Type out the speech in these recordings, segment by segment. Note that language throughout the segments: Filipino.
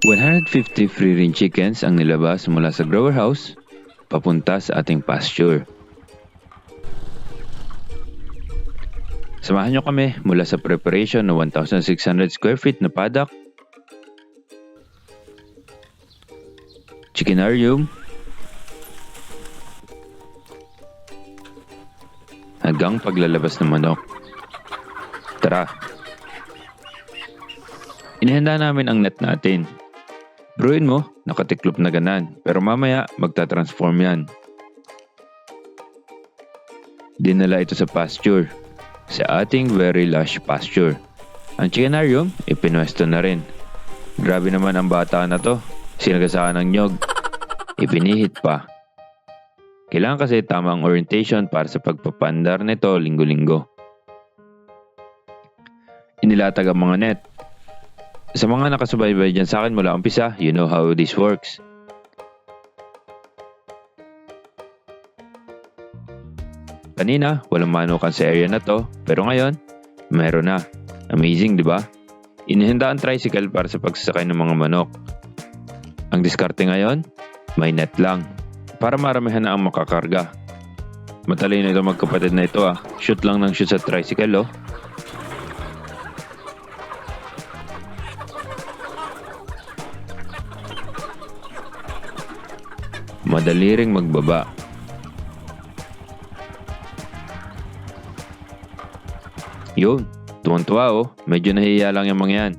150 free range chickens ang nilabas mula sa grower house papunta sa ating pasture. Samahan nyo kami mula sa preparation ng 1,600 square feet na paddock, chickenarium, hanggang paglalabas ng manok. Tara! Inihanda namin ang net natin. Bruin mo, nakatiklop na ganan, pero mamaya magta-transform yan. Dinala ito sa pasture, sa ating very lush pasture. Ang chickenarium, ipinwesto na rin. Grabe naman ang bata na to, sinagasaan ng nyog. Ipinihit pa. Kailangan kasi tamang orientation para sa pagpapandar nito linggo-linggo. Inilatag ang mga net sa mga nakasubaybay dyan sa akin mula umpisa, you know how this works. Kanina, walang manukan sa area na to, pero ngayon, meron na. Amazing, di ba? Inihanda ang tricycle para sa pagsasakay ng mga manok. Ang diskarte ngayon, may net lang, para maramihan na ang makakarga. Matalino ito magkapatid na ito ah. Shoot lang ng shoot sa tricycle oh. Madali ring magbaba. Yun, tuwang-tuwa oh. Medyo nahihiya lang yung mga yan.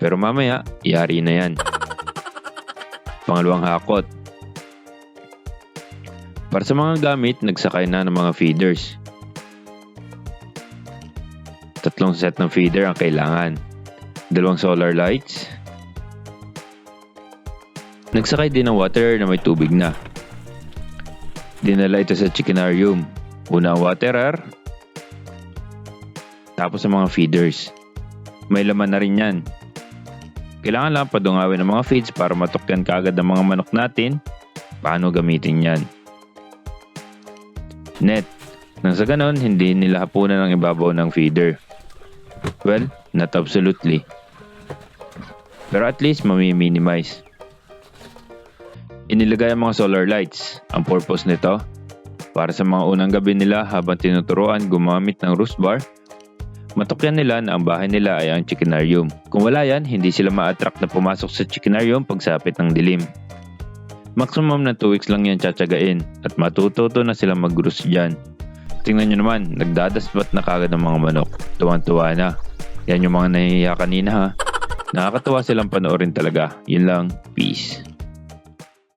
Pero mamaya, yari na yan. Pangalawang hakot. Para sa mga gamit, nagsakay na ng mga feeders. Tatlong set ng feeder ang kailangan. Dalawang solar lights, Nagsakay din ng water na may tubig na. Dinala ito sa chickenarium. Una ang waterer, tapos ang mga feeders. May laman na rin yan. Kailangan lang padungawin ang mga feeds para matukyan kaagad ang mga manok natin paano gamitin yan. Net. Nang sa ganon, hindi nila hapunan ang ibabaw ng feeder. Well, not absolutely. Pero at least mami-minimize. Inilagay ang mga solar lights. Ang purpose nito, para sa mga unang gabi nila habang tinuturuan gumamit ng roost bar, matukyan nila na ang bahay nila ay ang chickenarium. Kung wala yan, hindi sila ma-attract na pumasok sa chickenarium pagsapit ng dilim. Maximum na 2 weeks lang yan tsatsagain at matututo na sila mag-roost dyan. Tingnan nyo naman, nagdadasbat na kagad ng mga manok. Tuwang-tuwa na. Yan yung mga nahihiya kanina ha. Nakakatuwa silang panoorin talaga. Yun lang. Peace.